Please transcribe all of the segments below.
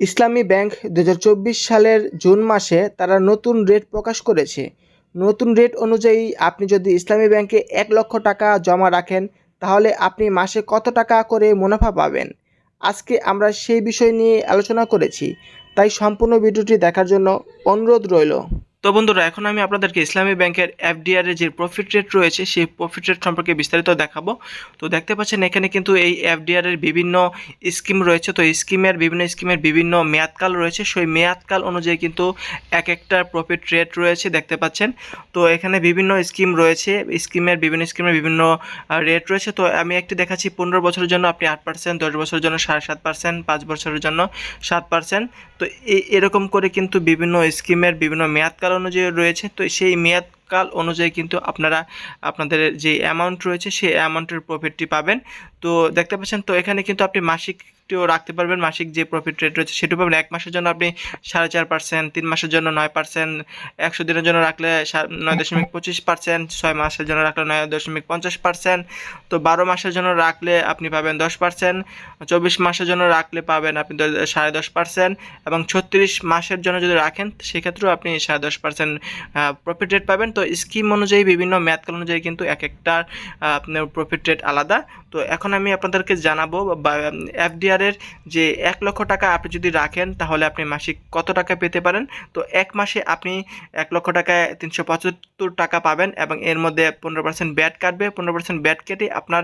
ইসলামী bank দু হাজার চব্বিশ সালের জুন মাসে তারা নতুন রেট প্রকাশ করেছে। নতুন রেট অনুযায়ী আপনি যদি ইসলামী ব্যাংকে এক লক্ষ টাকা জমা রাখেন, তাহলে আপনি মাসে কত টাকা করে মুনাফা পাবেন? আজকে আমরা সেই বিষয় নিয়ে আলোচনা করেছি, তাই সম্পূর্ণ ভিডিওটি দেখার জন্য অনুরোধ রইল। তো বন্ধুরা, এখন আমি আপনাদেরকে ইসলামী ব্যাংকের এফডিআর এর যে প্রফিট রেট রয়েছে, সেই প্রফিট রেট সম্পর্কে বিস্তারিত দেখাবো। তো দেখতে পাচ্ছেন, এখানে কিন্তু এই এফডিআর এর বিভিন্ন স্কিম রয়েছে। তো স্কিমের বিভিন্ন স্কিমের বিভিন্ন মেয়াদকাল রয়েছে। সেই মেয়াদকাল অনুযায়ী কিন্তু এক একটা প্রফিট রেট রয়েছে, দেখতে পাচ্ছেন। তো এখানে বিভিন্ন স্কিম রয়েছে স্কিমের বিভিন্ন স্কিমের বিভিন্ন রেট রয়েছে। তো আমি একটি দেখাচ্ছি, পনেরো বছরের জন্য আপনি আট পার্সেন্ট দশ বছরের জন্য সাড়ে সাত পার্সেন্ট পাঁচ বছরের জন্য সাত পার্সেন্ট তো এরকম করে কিন্তু বিভিন্ন স্কিমের বিভিন্ন মেয়াদকাল অনুযায়ী রয়েছে তো সেই মেয়াদকাল অনুযায়ী কিন্তু আপনারা, আপনাদের যে অ্যামাউন্ট রয়েছে সেই অ্যামাউন্টের প্রফিটটি পাবেন। তো দেখতে পাচ্ছেন, তো এখানে কিন্তু আপনি মাসিকটিও রাখতে পারবেন। মাসিক যে প্রফিট রেট রয়েছে সেটিও পাবেন। এক মাসের জন্য আপনি সাড়ে চার পার্সেন্ট তিন মাসের জন্য নয় পার্সেন্ট একশো দিনের জন্য রাখলে নয় দশমিক পঁচিশ পার্সেন্ট ছয় মাসের জন্য রাখলে নয় দশমিক পঞ্চাশ পার্সেন্ট তো বারো মাসের জন্য রাখলে আপনি পাবেন দশ পার্সেন্ট চব্বিশ মাসের জন্য রাখলে পাবেন আপনি সাড়ে দশ পার্সেন্ট এবং ছত্রিশ মাসের জন্য যদি রাখেন, সেক্ষেত্রেও আপনি সাড়ে দশ পার্সেন্ট প্রফিট রেট পাবেন। তো স্কিম অনুযায়ী, বিভিন্ন মেয়াদকাল অনুযায়ী কিন্তু এক একটা আপনার প্রফিট রেট আলাদা। তো এখন আমি আপনাদেরকে জানাব, বা এফডিআর এর যে এক লক্ষ টাকা আপনি যদি রাখেন, তাহলে আপনি মাসিক কত টাকা পেতে পারেন? তো এক মাসে আপনি এক লক্ষ টাকায় তিনশো পঁচাত্তর টাকা পাবেন, এবং এর মধ্যে পনেরো পার্সেন্ট ব্যাট কাটবে। পনেরো পার্সেন্ট ব্যাট কেটে আপনার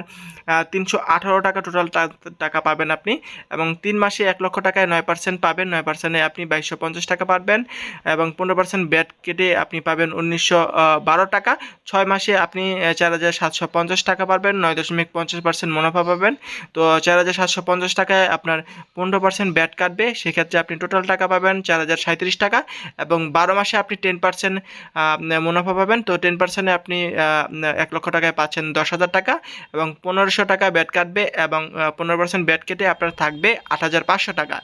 তিনশো আঠারো টাকা টোটাল টাকা পাবেন আপনি, এবং তিন মাসে এক লক্ষ টাকায় নয় পার্সেন্ট পাবেন। নয় পার্সেন্টে আপনি বাইশশো পঞ্চাশ টাকা পাবেন, এবং পনেরো পার্সেন্ট ব্যাট কেটে আপনি পাবেন উনিশশো বারো টাকা, ছয় মাসে আপনি চার হাজার সাতশো পঞ্চাশ টাকা পাবেন নয় দশমিক পঞ্চাশ পার্সেন্ট মুনাফা পাবেন। তো চার হাজার সাতশো পঞ্চাশ টাকায় আপনার পনেরো পার্সেন্ট ব্যাট কাটবে, সেক্ষেত্রে আপনি টোটাল টাকা পাবেন চার হাজার সাঁত্রিশ টাকা এবং বারো মাসে আপনি টেন পার্সেন্ট মুনাফা পাবেন। তো টেন পার্সেন্টে আপনি এক লক্ষ টাকায় পাচ্ছেন দশ হাজার টাকা এবং পনেরোশো টাকা ব্যাট কাটবে এবং পনেরো পার্সেন্ট ব্যাট কেটে আপনার থাকবে আট হাজার পাঁচশো টাকা।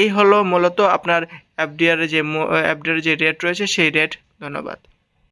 এই হলো মূলত আপনার এফডিআর যে এফডিআর যে রেট রয়েছে, সেই রেট ধন্যবাদ।